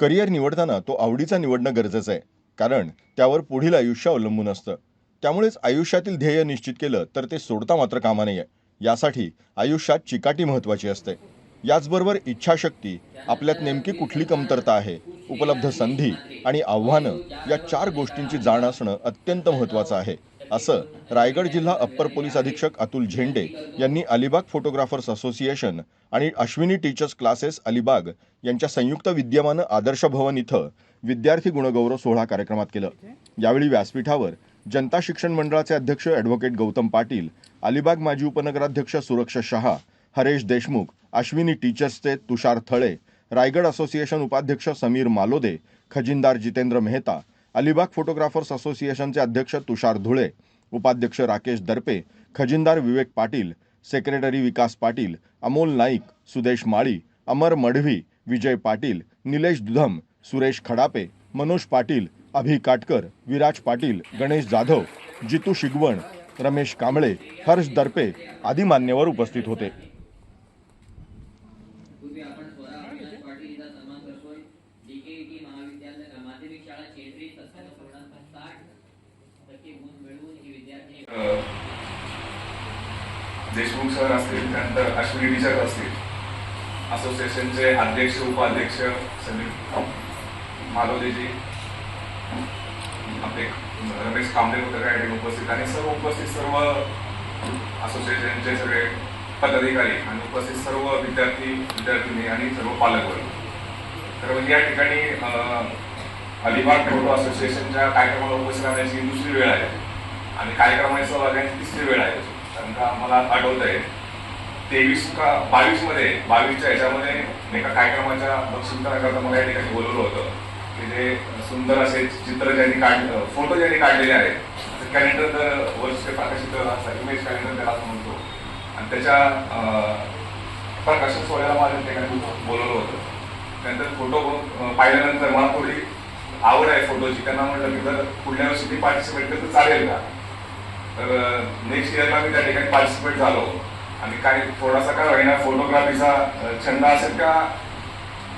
Career निवडताना तो आवडीचा निवडणं गरजेचं आहे. कारण त्यावर पुढील आयुष्य अवलंबून असतं. त्यामुळेच आयुष्यातील ध्येय निश्चित केलं तर ते सोडता मात्र कामा नये. यासाठी आयुष्यात चिकाटी महत्त्वाची असते. याचबरोबर इच्छाशक्ती आपल्यात नेमकी कुठली कमतरता आहे उपलब्ध संधी आणि आव्हानं या चार गोष्टींची जाण असणं अत्यंत महत्त्वाचं आहे. असं रायगड जिल्हा अप्पर पोलीस अधीक्षक अतुल झेंडे यांनी अलिबाग फोटोग्राफर्स असोसिएशन आणि अश्विनी टीचर्स क्लासेस अलिबाग यांच्या संयुक्त विद्यमानं आदर्श भवन इथं विद्यार्थी गुणगौरव सोहळा कार्यक्रमात केलं. यावेळी व्यासपीठावर जनता शिक्षण मंडळाचे अध्यक्ष ॲडव्होकेट गौतम पाटील अलिबाग माजी उपनगराध्यक्ष सुरक्षा शहा हरेश देशमुख अश्विनी टीचर्सचे तुषार थळे रायगड असोसिएशन उपाध्यक्ष समीर मालोदे खजिनदार जितेंद्र मेहता अलिबाग फोटोग्राफर्स असोसिएशनचे अध्यक्ष तुषार धुळे उपाध्यक्ष राकेश दर्पे खजिनदार विवेक पाटील सेक्रेटरी विकास पाटील अमोल नाईक सुदेश माळी अमर मढवी विजय पाटील निलेश दुधम सुरेश खडापे मनोज पाटील अभि काटकर विराज पाटील गणेश जाधव जितू शिगवण रमेश कांबळे हर्ष दर्पे आदी मान्यवर उपस्थित होते. महाविद्यालय माध्यमिक शाळा देशमुख सर असतील त्यानंतर अश्विनी टीचर असतील. असोसिएशनचे अध्यक्ष उपाध्यक्ष संदीप माधवदेजी आपले रमेश कांबळे होते काय उपस्थित. आणि सर्व उपस्थित सर्व असोसिएशनचे सगळे पदाधिकारी आणि उपस्थित सर्व विद्यार्थी विद्यार्थिनी आणि सर्व पालकवर्ग. तर या ठिकाणी अलिबाग फोटो असोसिएशनच्या कार्यक्रमाला उपस्थित राहण्याची दुसरी वेळ आहे. आणि कार्यक्रमाची सहभागाची तिसरी वेळ आहे. कारण मला आठवत आहे तेवीस का बावीसमध्ये बावीसच्या ह्याच्यामध्ये एका कार्यक्रमाच्या बक्षिसकरता मला या ठिकाणी बोलवलं होतं. की जे सुंदर असे चित्र ज्यांनी काढ फोटो ज्यांनी काढलेले आहेत कॅलेंडर तर वर्षचे प्रकाशित इमेज कॅलेंडर त्याला म्हणतो. आणि त्याच्या प्रकाशन सोहळ्याला मला ठिकाणी बोलवलं होतं. त्यानंतर फोटो पाहिल्यानंतर मला थोडी आवड आहे फोटोची. त्यांना म्हटलं की जर पुढल्या वर्षी ती पार्टिसिपेट केलं तर चालेल का? तर नेक्स्ट इयरला मी त्या ठिकाणी पार्टिसिपेट झालो. आणि काही थोडासा काय होईना फोटोग्राफीचा छंद असेल का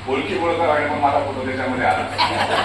ओळखी ओळख होईना पण फोटो त्याच्यामध्ये आला.